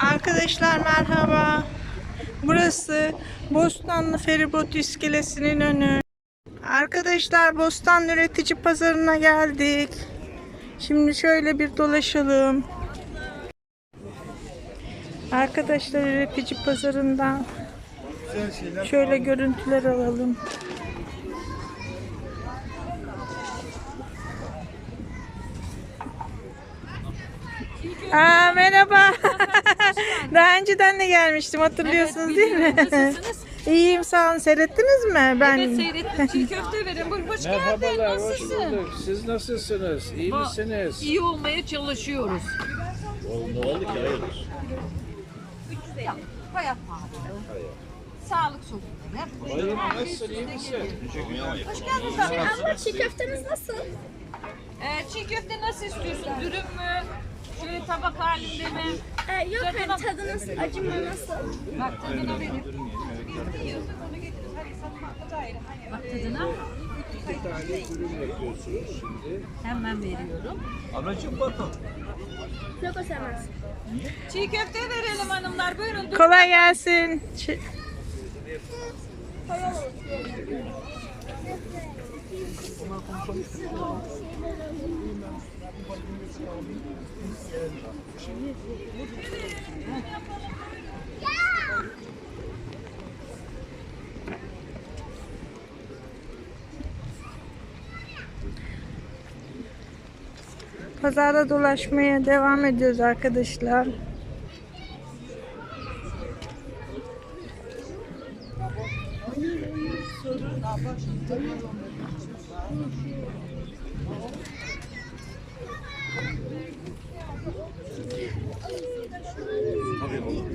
Arkadaşlar merhaba. Burası Bostanlı Feribot İskelesi'nin önü. Arkadaşlar Bostanlı Üretici Pazarı'na geldik. Şimdi şöyle bir dolaşalım. Arkadaşlar Üretici Pazarı'ndan şöyle görüntüler alalım. Aa, merhaba. Daha önceden de gelmiştim hatırlıyorsunuz değil mi? Nasılsınız? İyiyim sağ olun. Seyrettiniz mi? Ben Evet seyrettim. Çiğ köfte verin. Buyur hoş geldin. Merhabalar, hoş Nasılsın? bulduk. Siz nasılsınız? İyi Ba- misiniz? İyi olmaya çalışıyoruz. Ne oldu ki hayırdır? Hayat pahalı. Sağlık sorunları. Bayılım nasılsın, iyi misin? Hoş geldiniz abi. Abla çiğ köfteniz nasıl? Ee, çiğ köfte nasıl istiyorsun? Dürüm mü? Şöyle tabak halinde mi? Ee, yok hani tadı nasıl, acı mı nasıl? Bak tadına verin. Bak tadına. İki tane ürün yapıyorsunuz şimdi. Hemen veriyorum. Yok o sevmez. Çiğ köfte verelim hanımlar. Buyurun. Kolay gelsin. Ş- Pazarda dolaşmaya devam ediyoruz arkadaşlar.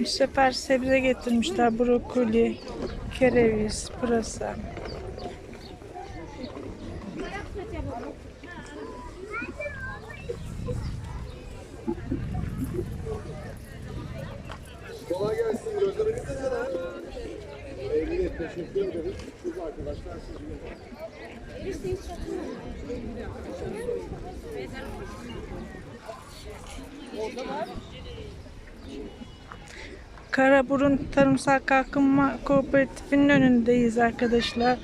Bu sefer sebze getirmişler. Brokoli, kereviz, pırasa. Kolay gelsin. Gözleriniz de sana. Evet, teşekkür ederiz. Siz arkadaşlar sizinle. Karaburun Tarımsal Kalkınma Kooperatifi'nin önündeyiz arkadaşlar.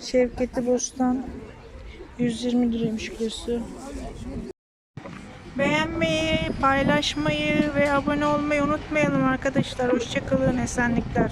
Şevketi Bostan 120 liraymış kilosu. Beğenmeyi, paylaşmayı ve abone olmayı unutmayalım arkadaşlar. Hoşçakalın, esenlikler.